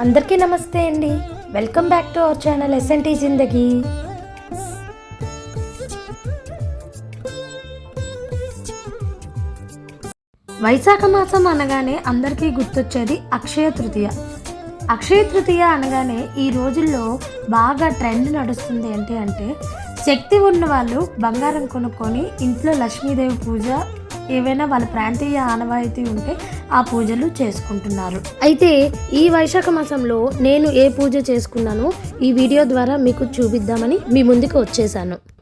అందరికీ నమస్తే అండి. Welcome back to our channel S N T Zindagi వైశాఖ మాసం అనగానే అందరికీ గుర్తొచ్చేది అక్షయ తృతీయ. అక్షయ తృతీయ అనగానే ఈ రోజుల్లో బాగా ట్రెండ్ నడుస్తుంది ఏంటి అంటే శక్తి ఉన్న వాళ్ళు బంగారం కొనుక్కొని ఇంట్లో లక్ష్మీదేవి పూజ ఏవైనా వాళ్ళ ప్రాంతీయ ఆనవాయితీ ఉంటే ఆ పూజలు చేసుకుంటున్నారు. అయితే ఈ వైశాఖ మాసంలో నేను ఏ పూజ చేసుకున్నానో ఈ వీడియో ద్వారా మీకు చూపిద్దామని మీ ముందుకు వచ్చేసాను.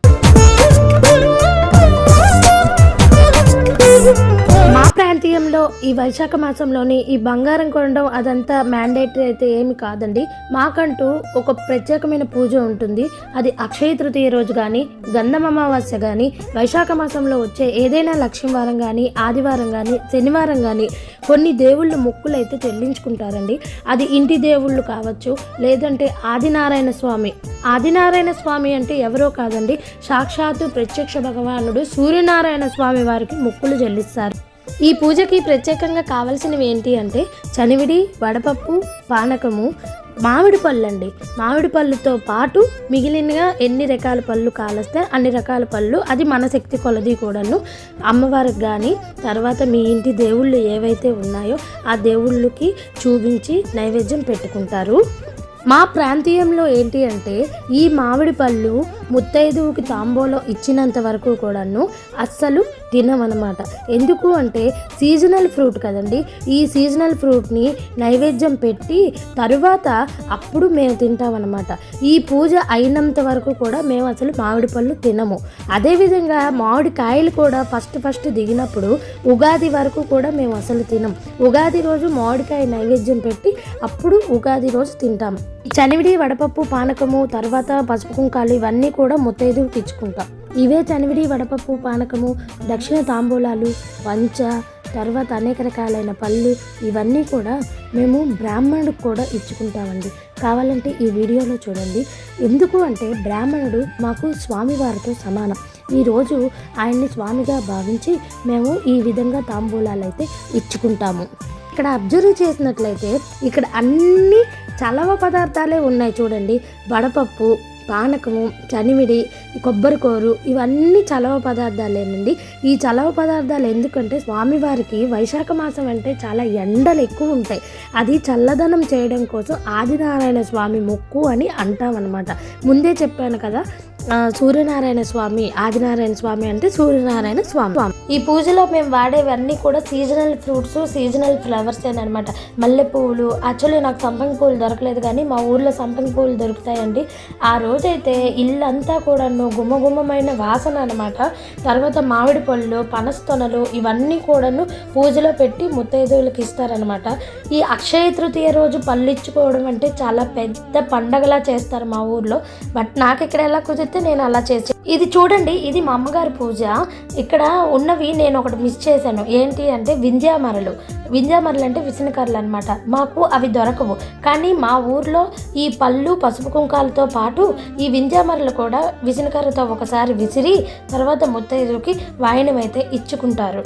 ఆలయంలో ఈ వైశాఖ మాసంలోని ఈ బంగారం కొనడం అదంతా మ్యాండేటరీ అయితే ఏమి కాదండి. మాకంటూ ఒక ప్రత్యేకమైన పూజ ఉంటుంది. అది అక్షయ తృతీయ రోజు కానీ గంధం అమావాస్య కానీ వైశాఖ మాసంలో వచ్చే ఏదైనా లక్ష్మీవారం కానీ ఆదివారం కానీ శనివారం కానీ కొన్ని దేవుళ్ళు మొక్కులు అయితే చెల్లించుకుంటారండి. అది ఇంటి దేవుళ్ళు కావచ్చు లేదంటే ఆదినారాయణ స్వామి. ఆదినారాయణ స్వామి అంటే ఎవరో కాదండి సాక్షాత్తు ప్రత్యక్ష భగవానుడు సూర్యనారాయణ స్వామి వారికి మొక్కులు చెల్లిస్తారు. ఈ పూజకి ప్రత్యేకంగా కావాల్సినవి ఏంటి అంటే చనివిడి వడపప్పు పానకము మామిడి పళ్ళు అండి మామిడి పళ్ళుతో పాటు మిగిలినగా ఎన్ని రకాల పళ్ళు కాలుస్తే అన్ని రకాల పళ్ళు అది మన శక్తి కొలది కూడాను. అమ్మవారికి కానీ తర్వాత మీ ఇంటి దేవుళ్ళు ఏవైతే ఉన్నాయో ఆ దేవుళ్ళకి చూపించి నైవేద్యం పెట్టుకుంటారు. మా ప్రాంతీయంలో ఏంటి అంటే ఈ మామిడి పళ్ళు ముత్తైదువుకి తాంబూలం ఇచ్చినంత వరకు కూడాను అస్సలు తినమన్నమాట. ఎందుకు అంటే సీజనల్ ఫ్రూట్ కదండి. ఈ సీజనల్ ఫ్రూట్ని నైవేద్యం పెట్టి తరువాత అప్పుడు మేము తింటామన్నమాట. ఈ పూజ అయినంత వరకు కూడా మేము అసలు మామిడి పళ్ళు తినము. అదేవిధంగా మామిడి కాయలు కూడా ఫస్ట్ ఫస్ట్ దిగినప్పుడు ఉగాది వరకు కూడా మేము అసలు తినం. ఉగాది రోజు మామిడికాయ నైవేద్యం పెట్టి అప్పుడు ఉగాది రోజు తింటాం. చనివిడి వడపప్పు పానకము తర్వాత పసుపు కుంకాలు ఇవన్నీ కూడా ముత్తైదువు ఇచ్చుకుంటాం ఇవే చనివిడి వడపప్పు పానకము దక్షిణ తాంబూలాలు పంచ తర్వాత అనేక రకాలైన పళ్ళు ఇవన్నీ కూడా మేము బ్రాహ్మణుడికి కూడా ఇచ్చుకుంటామండి. కావాలంటే ఈ వీడియోలో చూడండి. ఎందుకు అంటే బ్రాహ్మణుడు మాకు స్వామివారితో సమానం. ఈరోజు ఆయన్ని స్వామిగా భావించి మేము ఈ విధంగా తాంబూలాలు అయితే ఇచ్చుకుంటాము. ఇక్కడ అబ్జర్వ్ చేసినట్లయితే ఇక్కడ అన్ని చలవ పదార్థాలే ఉన్నాయి చూడండి. వడపప్పు పానకము చనిమిడి కొబ్బరికూరు ఇవన్నీ చలవ పదార్థాలేనండి. ఈ చలవ పదార్థాలు ఎందుకంటే స్వామివారికి వైశాఖ మాసం అంటే చాలా ఎండలు ఎక్కువ ఉంటాయి. అది చల్లదనం చేయడం కోసం ఆదినారాయణ స్వామి మొక్కు అని అంటామన్నమాట. ముందే చెప్పాను కదా సూర్యనారాయణ స్వామి ఆదినారాయణ స్వామి అంటే సూర్యనారాయణ స్వామి. ఈ పూజలో మేము వాడేవన్నీ కూడా సీజనల్ ఫ్రూట్స్ సీజనల్ ఫ్లవర్స్ అనమాట మల్లె పువ్వులు యాక్చువల్లీ నాకు సంపంగి పూలు దొరకలేదు కానీ మా ఊర్లో సంపంగి పూలు దొరుకుతాయండి. ఆ రోజైతే ఇల్లంతా కూడాను గుమ్మగుమ్మమైన వాసన అనమాట తర్వాత మామిడి పళ్ళు పనస్తొనలు ఇవన్నీ కూడాను పూజలో పెట్టి ముత్తైదువులకు ఇస్తారనమాట ఈ అక్షయ తృతీయ రోజు పళ్ళిచ్చుకోవడం అంటే చాలా పెద్ద పండగలా చేస్తారు మా ఊర్లో. బట్ నాకు ఇక్కడ ఎలా కుదిరితే నేను అలా చేసి ఇది చూడండి ఇది మా అమ్మగారి పూజ. ఇక్కడ ఉన్నవి నేను ఒకటి మిస్ చేశాను. ఏంటి అంటే వింధ్యామరలు. వింధ్యామరలు అంటే విసనకర్రలు అనమాట మాకు అవి దొరకవు. కానీ మా ఊర్లో ఈ పళ్ళు పసుపు కుంకాలతో పాటు ఈ వింధ్యామరలు కూడా విసనకర్రతో ఒకసారి విసిరి తర్వాత ముత్తైదుకి వాయనమైతే ఇచ్చుకుంటారు.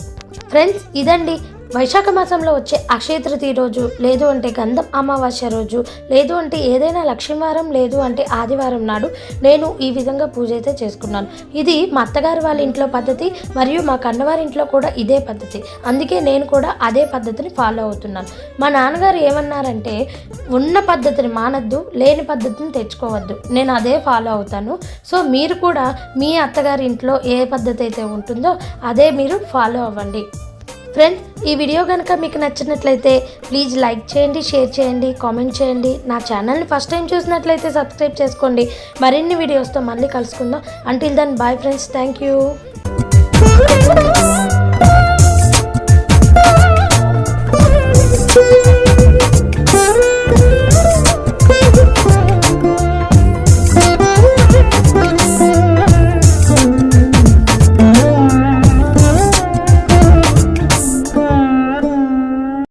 ఫ్రెండ్స్ ఇదండి వైశాఖ మాసంలో వచ్చే అక్షయ తృతీయ రోజు లేదు అంటే గంధం అమావాస్య రోజు లేదు అంటే ఏదైనా లక్ష్మీవారం లేదు అంటే ఆదివారం నాడు నేను ఈ విధంగా పూజ అయితే చేసుకున్నాను. ఇది మా అత్తగారి వాళ్ళ ఇంట్లో పద్ధతి మరియు మా కన్నవారి ఇంట్లో కూడా ఇదే పద్ధతి. అందుకే నేను కూడా అదే పద్ధతిని ఫాలో అవుతున్నాను. మా నాన్నగారు ఏమన్నారంటే ఉన్న పద్ధతిని మానద్దు లేని పద్ధతిని తెచ్చుకోవద్దు. నేను అదే ఫాలో అవుతాను. సో మీరు కూడా మీ అత్తగారి ఇంట్లో ఏ పద్ధతి అయితే ఉంటుందో అదే మీరు ఫాలో అవ్వండి. ఫ్రెండ్స్ ఈ వీడియో కనుక మీకు నచ్చినట్లయితే ప్లీజ్ లైక్ చేయండి షేర్ చేయండి కామెంట్ చేయండి. నా ఛానల్ని ఫస్ట్ టైం చూసినట్లయితే సబ్స్క్రైబ్ చేసుకోండి. మరిన్ని వీడియోస్తో మళ్ళీ కలుసుకుందాం. Until then bye friends thank you